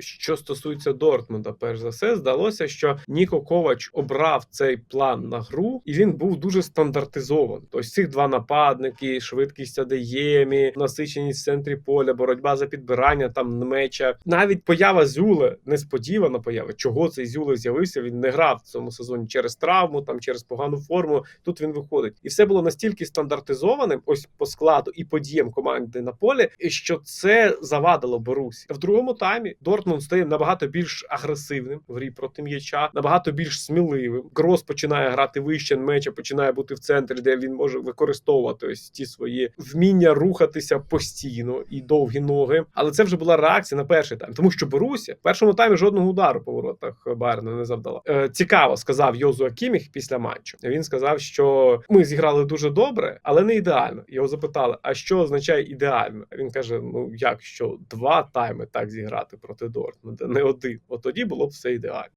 Що стосується Дортмунда, перш за все, здалося, що Ніко Ковач обрав цей план на гру, і він був дуже стандартизований. Тобто цих два нападники, швидкість Адеємі, насиченість в центрі поля, боротьба за підбирання там меча. Навіть поява Зюле, несподівана поява. Чого цей Зюле з'явився? Він не грав в цьому сезоні через травму, там через погану форму. Тут він виходить, і все було настільки стандартизованим, ось по складу і подіям команди на полі, що це завадило Борусі. В другому таймі Дортмунд стає набагато більш агресивним в грі проти м'яча, набагато більш сміливим. Грос починає грати вище меча, починає бути в центрі, де він може використовувати ось ті свої вміння рухатися постійно і довгі ноги. Але це вже була реакція на перший тайм, тому що Борусія в першому таймі жодного удару по воротах Байерна не завдала. Е, цікаво сказав Йозу Акіміх після матчу. Він сказав, що ми зіграли дуже добре, але не ідеально. Його запитали: а що означає ідеально? Він каже: Ну як що два тайми так зіграти проти Дортмунда, не один. От тоді було б все ідеально.